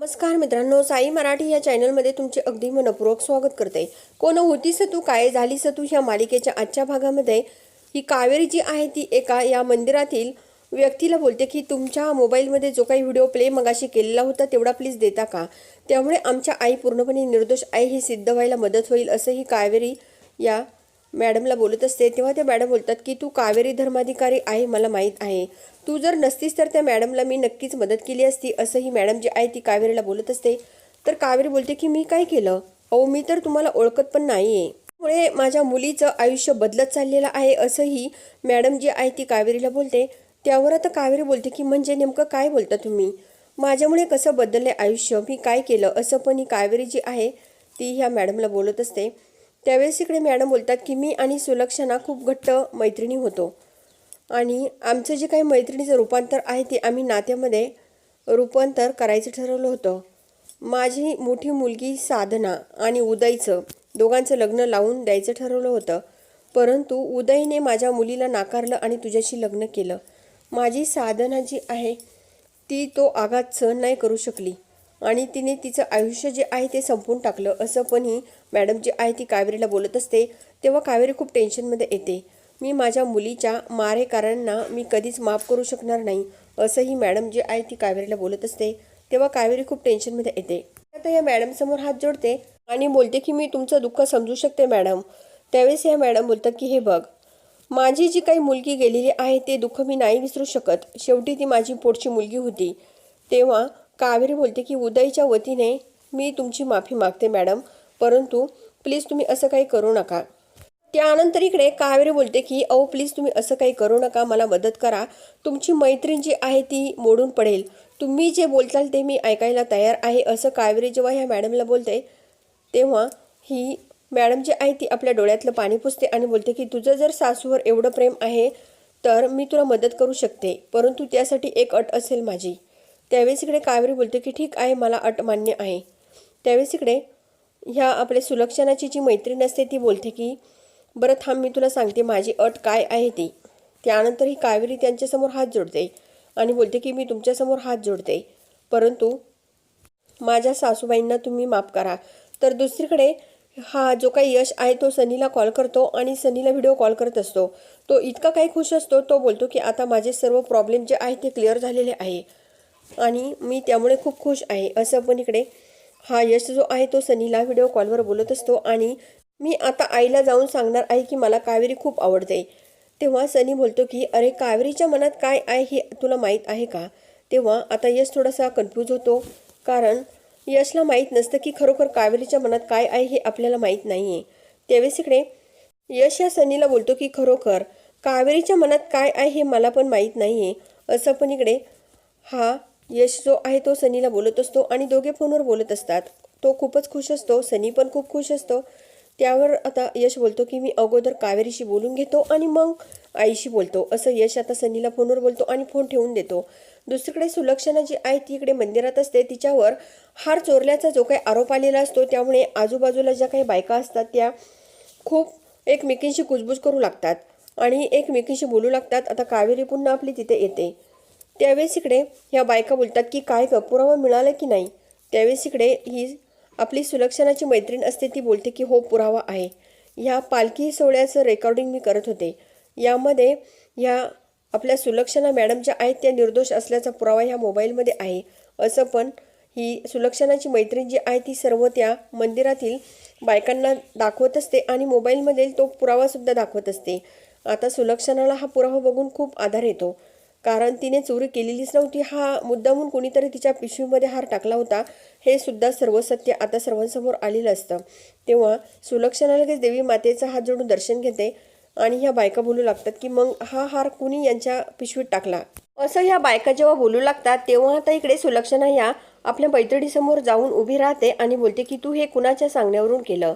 नमस्कार मित्रांनो साई मराठी या चॅनलमध्ये तुमचे अगदी मनपूर्वक स्वागत करते. कोण होतीस तू काय झालीस तू ह्या मालिकेच्या आजच्या भागामध्ये? ही कावेरी जी आहे ती एका या मंदिरातील व्यक्तीला बोलते की तुमच्या मोबाईलमध्ये जो काही व्हिडिओ प्ले मगाशी केलेला होता तेवढा प्लीज देता का? त्यामुळे आमच्या आई पूर्णपणे निर्दोष आहे हे सिद्ध व्हायला मदत होईल असं ही कावेरी या मॅडमला बोलत असते तेव्हा त्या मॅडम बोलतात की तू कावेरी धर्माधिकारी आहे मला माहीत आहे. तू जर नसतीस तर त्या मॅडमला मी नक्कीच मदत केली असती असं ही मॅडम जी आहे ती कावेरीला बोलत असते. तर कावेरी बोलते की मी काय केलं? अहो मी तर तुम्हाला ओळखत पण नाही आहे त्यामुळे माझ्या मुलीचं आयुष्य बदलत चाललेलं आहे असंही मॅडम जी आहे ती कावेरीला बोलते. त्यावर आता कावेरी बोलते की म्हणजे नेमकं काय बोलता तुम्ही? माझ्यामुळे कसं बदललंय आयुष्य? मी काय केलं? असं पण ही कावेरी जी आहे ती ह्या मॅडमला बोलत असते. त्यावेळेस इकडे मॅडम बोलतात की मी आणि सुलक्षणा खूप घट्ट मैत्रिणी होतो. आणि आमचं जे काही मैत्रिणीचं रूपांतर आहे ते आम्ही नात्यामध्ये रूपांतर करायचं ठरवलं होतं. माझी मोठी मुलगी साधना आणि उदयचं दोघांचं लग्न लावून द्यायचं ठरवलं होतं. परंतु उदयने माझ्या मुलीला नाकारलं आणि तुझ्याशी लग्न केलं. माझी साधना जी आहे ती तो आघात सहन नाही करू शकली. आणि तिने तिचं आयुष्य जे आहे ते संपवून टाकलं. असं पण ही मॅडम जी आहे ती कावेरीला बोलत असते तेव्हा कावेरी खूप टेन्शनमध्ये येते. मी माझ्या मुलीच्या मारेकरांना मी कधीच माफ करू शकणार नाही असंही मॅडम जी आहे ती कावेरीला बोलत असते तेव्हा कावेरी खूप टेन्शनमध्ये येते. आता या मॅडमसमोर हात जोडते आणि बोलते की मी तुमचं दुःख समजू शकते मॅडम. त्यावेळेस या मॅडम बोलतात की हे बघ माझी जी काही मुलगी गेलेली आहे ते दुःख मी नाही विसरू शकत. शेवटी ती माझी पोटची मुलगी होती. तेव्हा कावेरी बोलते की उदयच्या वतीने मी तुमची माफी मागते मॅडम. परंतु प्लीज तुम्ही असं काही करू नका. त्यानंतर इकडे कावेरी बोलते की अहो प्लीज तुम्ही असं काही करू नका. मला मदत करा. तुमची मैत्रीण जी आहे ती मोडून पडेल. तुम्ही जे बोलताल ते मी ऐकायला तयार आहे. असं कावेरी जेव्हा ह्या मॅडमला बोलते तेव्हा ही मॅडम जी आहे ती आपल्या डोळ्यातलं पाणी पुसते आणि बोलते की तुझं जर सासूवर एवढं प्रेम आहे तर मी तुला मदत करू शकते. परंतु त्यासाठी एक अट असेल माझी. त्यावेळेस इकडे कावेरी बोलते की ठीक आहे मला अट मान्य आहे. त्यावेळेस इकडे ह्या आपल्या सुलक्षणाची जी मैत्रीण असते ती बोलते की बरं थांब मी तुला सांगते माझी अट काय आहे ती. त्यानंतर ही कावेरी त्यांच्यासमोर हात जोडते आणि बोलते की मी तुमच्यासमोर हात जोडते. परंतु माझ्या सासूबाईंना तुम्ही माफ करा. तर दुसरीकडे हा जो काही यश आहे तो सनीला कॉल करतो आणि सनीला व्हिडिओ कॉल करत असतो. तो इतका काही खुश असतो तो बोलतो की आता माझे सर्व प्रॉब्लेम जे आहे ते क्लिअर झालेले आहे. आणि मी त्यामुळे खूप खुश आहे. असं पण इकडे हा यश जो आहे तो सनीला व्हिडिओ कॉलवर बोलत असतो आणि मी आता आईला जाऊन सांगणार आहे की मला कावेरी खूप आवडते. तेव्हा सनी बोलतो की अरे कावेरीच्या मनात काय आहे हे तुला माहीत आहे का? तेव्हा आता यश थोडासा कन्फ्यूज होतो कारण यशला माहीत नसतं की खरोखर कावेरीच्या मनात काय आहे हे आपल्याला माहीत नाही आहे त्यावेळेस इकडे यश या सनीला बोलतो की खरोखर कावेरीच्या मनात काय आहे हे मला पण माहीत नाही आहे असं पण इकडे हा यश जो आहे तो सनीला बोलत असतो आणि दोघे फोनवर बोलत असतात. तो खूपच खुश असतो सनी पण खूप खुश असतो. त्यावर आता यश बोलतो की मी अगोदर कावेरीशी बोलून घेतो आणि मग आईशी बोलतो. असं यश आता सनीला फोनवर बोलतो आणि फोन ठेवून देतो. दुसरीकडे सुलक्षणा जी आहे ती इकडे मंदिरात असते. तिच्यावर हार चोरल्याचा जो काही आरोप आलेला असतो त्यामुळे आजूबाजूला ज्या काही बायका असतात त्या खूप एकमेकींशी कुजबूज करू लागतात. आणि एकमेकींशी बोलू लागतात. आता कावेरी पुन्हा आपली तिथे येते. त्यावेळेस इकडे ह्या बायका बोलतात की काय ग पुरावा मिळाला की नाही? त्यावेळेस इकडे ही आपली सुलक्षणाची मैत्रीण असते ती बोलते की हो पुरावा आहे. ह्या पालखी सोहळ्याचं रेकॉर्डिंग मी करत होते. यामध्ये ह्या आपल्या सुलक्षणा मॅडम ज्या आहेत त्या निर्दोष असल्याचा पुरावा ह्या मोबाईलमध्ये आहे. असं पण ही सुलक्षणाची मैत्रीण जी आहे ती सर्व त्या मंदिरातील बायकांना दाखवत असते आणि मोबाईलमधील तो पुरावासुद्धा दाखवत असते. आता सुलक्षणाला हा पुरावा बघून खूप आधार येतो. कारण तिने चोरी केलेलीच नव्हती. हा मुद्दामून कोणीतरी तिच्या पिशवीमध्ये हार टाकला होता हे सुद्धा सर्व सत्य आता सर्वांसमोर आलेलं असतं. तेव्हा सुलक्षणा लगेच देवी मातेचा हात जोडून दर्शन घेते आणि ह्या बायका बोलू लागतात की मग हा हार कुणी यांच्या पिशवीत टाकला? असं ह्या बायका जेव्हा बोलू लागतात तेव्हा आता इकडे सुलक्षणा ह्या आपल्या मैत्रिणीसमोर जाऊन उभी राहते आणि बोलते की तू हे कुणाच्या सांगण्यावरून केलं?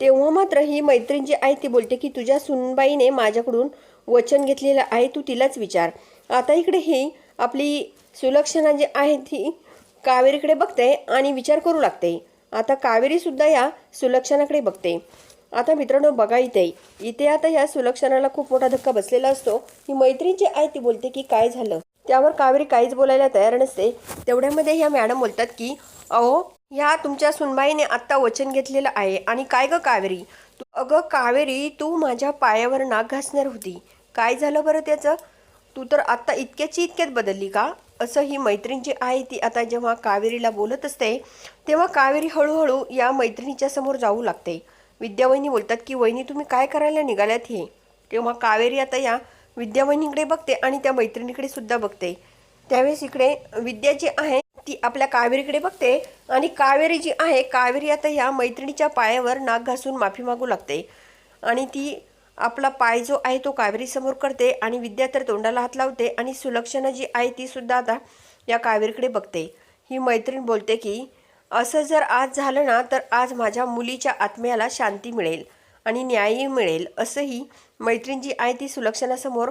तेव्हा मात्र ही मैत्रीण जी आहे ती बोलते की तुझ्या सुनबाईने माझ्याकडून वचन घेतलेलं आहे तू तिलाच विचार. आता इकडे ही आपली सुलक्षणा जी आहे ती कावेरीकडे बघते आणि विचार करू लागते. आता कावेरीसुद्धा या सुलक्षणाकडे बघते. आता मित्रांनो बघा इथे. इथे आता या सुलक्षणाला खूप मोठा धक्का बसलेला असतो. ही मैत्रीण जी आहे ती बोलते की काय झालं? त्यावर कावेरी काहीच बोलायला तयार नसते. तेवढ्यामध्ये ह्या मॅडम बोलतात की अहो ह्या तुमच्या सुनबाईने आत्ता वचन घेतलेलं आहे. आणि काय ग कावेरी? तू- अगं कावेरी तू माझ्या पायावर नाक घासणार होती. काय झालं बरं त्याचं? तू तर आत्ता इतक्याची इतक्यात बदलली का? असं ही मैत्रीण जी आहे ती आता जेव्हा कावेरीला बोलत असते तेव्हा कावेरी हळूहळू या मैत्रिणीच्या समोर जाऊ लागते. विद्यावहिनी बोलतात की वहिनी तुम्ही काय करायला निघाल्यात हे? तेव्हा कावेरी आता या विद्यावहिनीकडे बघते आणि त्या मैत्रिणीकडे सुद्धा बघते. त्यावेळेस इकडे विद्या जी आहे ती आपल्या कावेरीकडे बघते आणि कावेरी जी आहे कावेरी आता या मैत्रिणीच्या पायावर नाक घासून माफी मागू लागते. आणि ती आपला पाय जो आहे तो कावेरीसमोर करते आणि विद्या तर तोंडाला हात लावते आणि सुलक्षणा जी आहे ती सुद्धा आता या कावेरीकडे बघते. ही मैत्रीण बोलते की असं जर आज झालं ना तर आज माझ्या मुलीच्या आत्म्याला शांती मिळेल आणि न्यायही मिळेल असंही मैत्रीण जी आहे ती सुलक्षणासमोर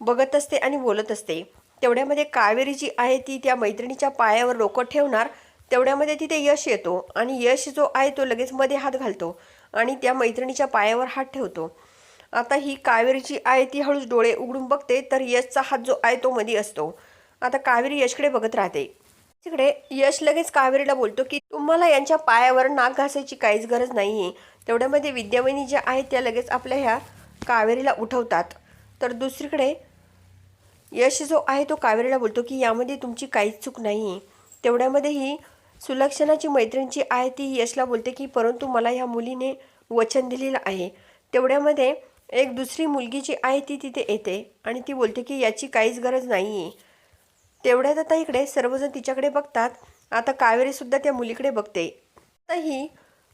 बघत असते आणि बोलत असते. तेवढ्यामध्ये कावेरी जी आहे ती त्या मैत्रिणीच्या पायावर डोकं ठेवणार तेवढ्यामध्ये तिथे यश येतो आणि यश जो आहे तो लगेच मध्ये हात घालतो आणि त्या मैत्रिणीच्या पायावर हात ठेवतो. आता ही कावेरीची आय आहे ती हळूच डोळे उघडून बघते तर यशचा हात जो आहे तो मध्ये असतो. आता कावेरी यशकडे बघत राहते. तिकडे यश लगेच कावेरीला बोलतो की तुम्हाला यांच्या पायावर नाक घासायची काहीच गरज नाही आहे तेवढ्यामध्ये विद्यावहिनी ज्या आहेत त्या लगेच आपल्या ह्या कावेरीला उठवतात. तर दुसरीकडे यश जो आहे तो कावेरीला बोलतो की यामध्ये तुमची काहीच चूक नाही आहे तेवढ्यामध्ये ही सुलक्षणाची मैत्रिणीची आहे ती यशला बोलते की परंतु मला ह्या मुलीने वचन दिलेलं आहे. तेवढ्यामध्ये एक दुसरी मुलगी जी आहे ती तिथे येते आणि ती बोलते की याची काहीच गरज नाही आहे तेवढ्यात आता इकडे सर्वजण तिच्याकडे बघतात. आता कावेरीसुद्धा त्या मुलीकडे बघते. आता ही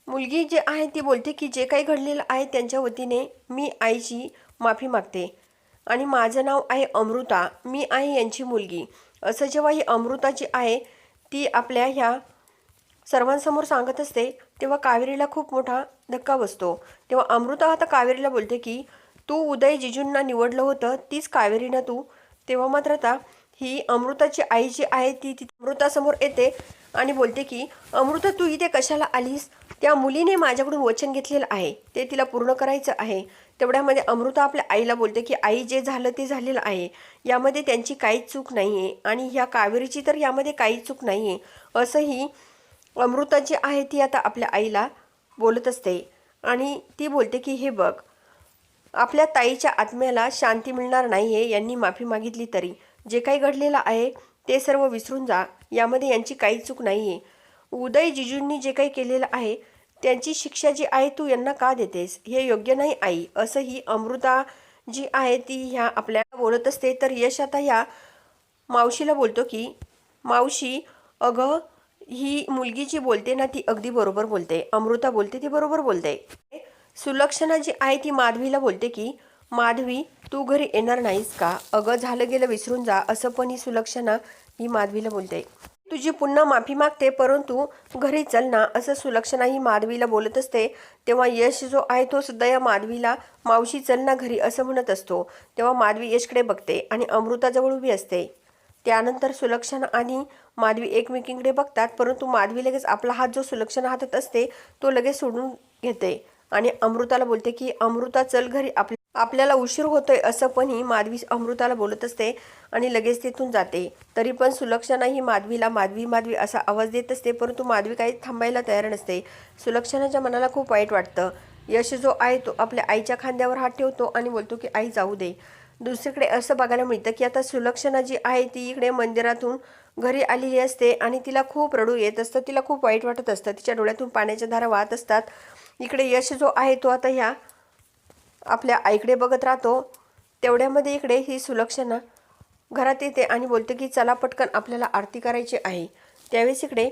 मुलगी जी आहे ती बोलते की जे काही घडलेलं आहे त्यांच्या वतीने मी आईची माफी मागते. आणि माझं नाव आहे अमृता. मी आहे यांची मुलगी. असं जेव्हा ही अमृता जी आहे ती आपल्या ह्या सर्वांसमोर सांगत असते तेव्हा कावेरीला खूप मोठा धक्का बसतो. तेव्हा अमृता आता कावेरीला बोलते की तू उदय जिजूंना निवडलं होतं तीच कावेरीनं तू? तेव्हा मात्र आता ही अमृताची आई जी आहे ती ती अमृतासमोर येते आणि बोलते की अमृता तू इथे कशाला आलीस? त्या मुलीने माझ्याकडून वचन घेतलेलं आहे. ते तिला पूर्ण करायचं आहे. तेवढ्यामध्ये अमृता आपल्या आईला बोलते की आई जे झालं ते झालेलं आहे. यामध्ये त्यांची काहीच चूक नाही आहे आणि ह्या कावेरीची तर यामध्ये काहीच चूक नाही आहे असंही अमृता जी आहे ती आता आपल्या आईला बोलत असते. आणि ती बोलते की हे बघ आपल्या ताईच्या आत्म्याला शांती मिळणार नाही आहे यांनी माफी मागितली तरी. जे काही घडलेलं आहे ते सर्व विसरून जा. यामध्ये यांची काही चूक नाही आहे उदय जिजूंनी जे काही केलेलं आहे त्यांची शिक्षा जी आहे तू यांना का देतेस? हे योग्य नाही आई. असं ही अमृता जी आहे ती ह्या आपल्याला बोलत असते. तर यश आता ह्या मावशीला बोलतो की मावशी अगं ही मुलगी जी बोलते ना ती अगदी बरोबर बोलते. अमृता बोलते ती बरोबर बोलते. सुलक्षणा जी आहे ती माधवीला बोलते की माधवी तू घरी येणार नाहीस का? अगं झालं गेलं विसरून जा. असं पण ही सुलक्षणा ही माधवीला बोलते. तुझी पुन्हा माफी मागते परंतु घरी चल ना. असं सुलक्षणा ही माधवीला बोलत असते. तेव्हा यश जो आहे तो सुद्धा या माधवीला मावशी चल ना घरी असं म्हणत असतो. तेव्हा माधवी यशकडे बघते आणि अमृताजवळ उभी असते. त्यानंतर सुलक्षण आणि माधवी एकमेकींकडे बघतात परंतु माधवी लगेच आपला हात जो सुलक्षण हातात असते तो लगेच सोडून घेते आणि अमृताला बोलते की अमृता चल घरी आपल्या आपल्याला उशीर होतोय असं पण ही माधवी अमृताला बोलत असते आणि लगेच तिथून जाते. तरी पण सुलक्षणा ही माधवीला माधवी माधवी असा आवाज देत असते परंतु माधवी काही थांबायला तयार नसते. सुलक्षणाच्या मनाला खूप वाईट वाटतं. यश जो आहे तो आपल्या आईच्या खांद्यावर हात ठेवतो आणि बोलतो की आई जाऊ दे. दुसरीकडे असं बघायला मिळतं की आता सुलक्षणा जी आहे ती इकडे मंदिरातून घरी आलेली असते आणि तिला खूप रडू येत असतं तिला खूप वाईट वाटत असतं तिच्या डोळ्यातून पाण्याच्या धारा वाहत असतात. इकडे यश जो आहे तो आता ह्या आपल्या आईकडे बघत राहतो. तेवढ्यामध्ये इकडे ही सुलक्षणा घरात येते आणि बोलते की चला पटकन आपल्याला आरती करायची आहे. त्यावेळेस इकडे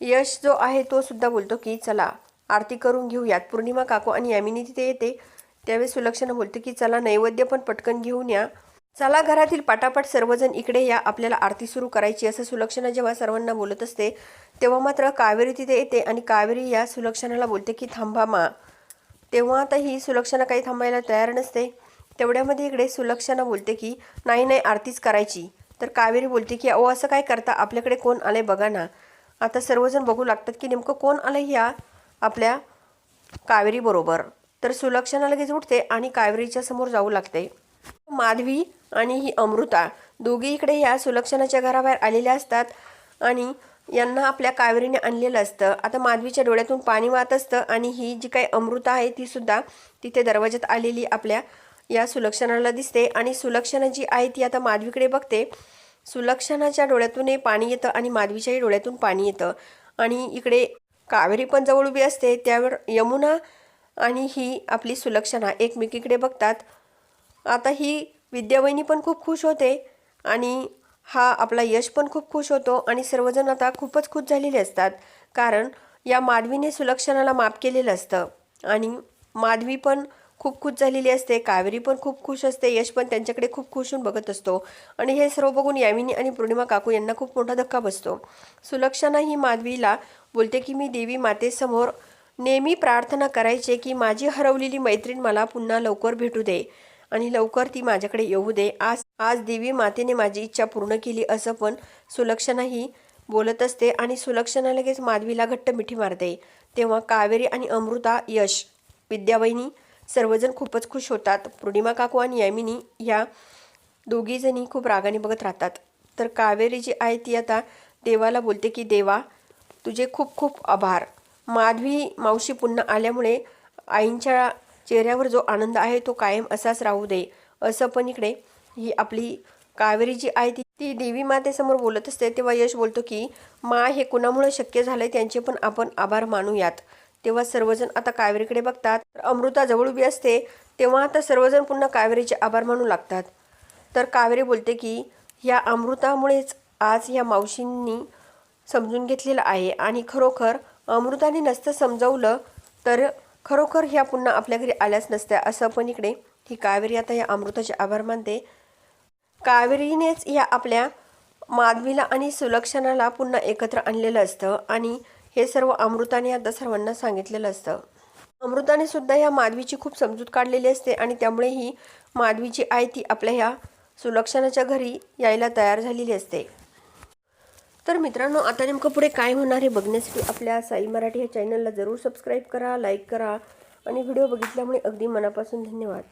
यश जो आहे तो सुद्धा बोलतो की चला आरती करून घेऊयात. पौर्णिमा काकू आणि यामिनी तिथे येते. त्यावेळी सुलक्षणा बोलते की चला नैवेद्य पण पटकन घेऊन या. चला घरातील पटापट सर्वजण इकडे या आपल्याला आरती सुरू करायची. असं सुलक्षणा जेव्हा सर्वांना बोलत असते तेव्हा मात्र कावेरी तिथे येते आणि कावेरी या सुलक्षणाला बोलते की थांबा मा. तेव्हा आता ही सुलक्षणा काही थांबायला तयार नसते. तेवढ्यामध्ये इकडे सुलक्षणा बोलते की नाही नाही आरतीच करायची. तर कावेरी बोलते की अहो असं काय करता? आपल्याकडे कोण आलंय बघा ना. आता सर्वजण बघू लागतात की नेमकं कोण आलं ह्या आपल्या कावेरीबरोबर तर सुलक्षणा लगेच उठते आणि कावेरीच्या समोर जाऊ लागते. माधवी आणि ही अमृता दोघी इकडे या सुलक्षणाच्या घराबाहेर आलेल्या असतात आणि यांना आपल्या कावेरीने आणलेलं असतं. आता माधवीच्या डोळ्यातून पाणी वाहत असतं आणि ही जी काही अमृता आहे ती सुद्धा तिथे दरवाज्यात आलेली आपल्या या सुलक्षणाला दिसते आणि सुलक्षणा जी आहे ती आता माधवीकडे बघते. सुलक्षणाच्या डोळ्यातूनही पाणी येतं आणि माधवीच्याही डोळ्यातून पाणी येतं. आणि इकडे कावेरी पण जवळ उभी असते. त्यावर यमुना आणि ही आपली सुलक्षणा एकमेकीकडे बघतात. आता ही विद्यावहिनी पण खूप खुश होते आणि हा आपला यश पण खूप खुश होतो आणि सर्वजण आता खूपच खुश झालेले असतात. कारण या माधवीने सुलक्षणाला माफ केलेलं असतं आणि माधवी पण खूप खुश झालेली असते कावेरी पण खूप खुश असते यश पण त्यांच्याकडे खूप खुश होऊन बघत असतो. आणि हे सर्व बघून यामिनी आणि पौर्णिमा काकू यांना खूप मोठा धक्का बसतो. सुलक्षणा ही माधवीला बोलते की मी देवी मातेसमोर नेहमी प्रार्थना करायचे की माझी हरवलेली मैत्रीण मला पुन्हा लवकर भेटू दे आणि लवकर ती माझ्याकडे येऊ दे. आज आज देवी मातेने माझी इच्छा पूर्ण केली असं पण सुलक्षणाही बोलत असते आणि सुलक्षणा लगेच माधवीला घट्ट मिठी मारते. तेव्हा कावेरी आणि अमृता यश विद्यावहिनी सर्वजण खूपच खुश होतात. पौर्णिमा काकू आणि यामिनी ह्या दोघीजणी खूप रागाने बघत राहतात. तर कावेरी जी आहे ती आता देवाला बोलते की देवा तुझे खूप खूप आभार. माधवी मावशी पुन्हा आल्यामुळे आईंच्या चेहऱ्यावर जो आनंद आहे तो कायम असाच राहू दे असं पण इकडे ही आपली कावेरी जी आहे ती ती देवी मातेसमोर बोलत असते. तेव्हा यश बोलतो की मा हे कुणामुळे शक्य झालंय त्यांचे पण आपण आभार मानूयात. तेव्हा सर्वजण आता कावेरीकडे बघतात. अमृता जवळ उभी असते. तेव्हा आता सर्वजण पुन्हा कावेरीचे आभार मानू लागतात. तर कावेरी बोलते की ह्या अमृतामुळेच आज या मावशींनी समजून घेतलेलं आहे आणि खरोखर अमृताने नसतं समजवलं तर खरोखर ह्या पुन्हा आपल्या घरी आल्याच नसत्या. असं पण इकडे ही कावेरी आता या अमृताचे आभार मानते. कावेरीनेच या आपल्या माधवीला आणि सुलक्षणाला पुन्हा एकत्र आणलेलं असतं आणि हे सर्व अमृताने आता सर्वांना सांगितलेलं असतं. अमृताने सुद्धा ह्या माधवीची खूप समजूत काढलेली असते आणि त्यामुळे ही माधवीची आई ती आपल्या ह्या सुलक्षणाच्या घरी यायला तयार झालेली असते. तर मित्रांनो आता नेमकं पुढे काय होणार हे बघण्यासाठी आपल्या साई मराठी या चॅनलला जरूर सबस्क्राईब करा लाईक करा आणि व्हिडिओ बघितल्यामुळे अगदी मनापासून धन्यवाद.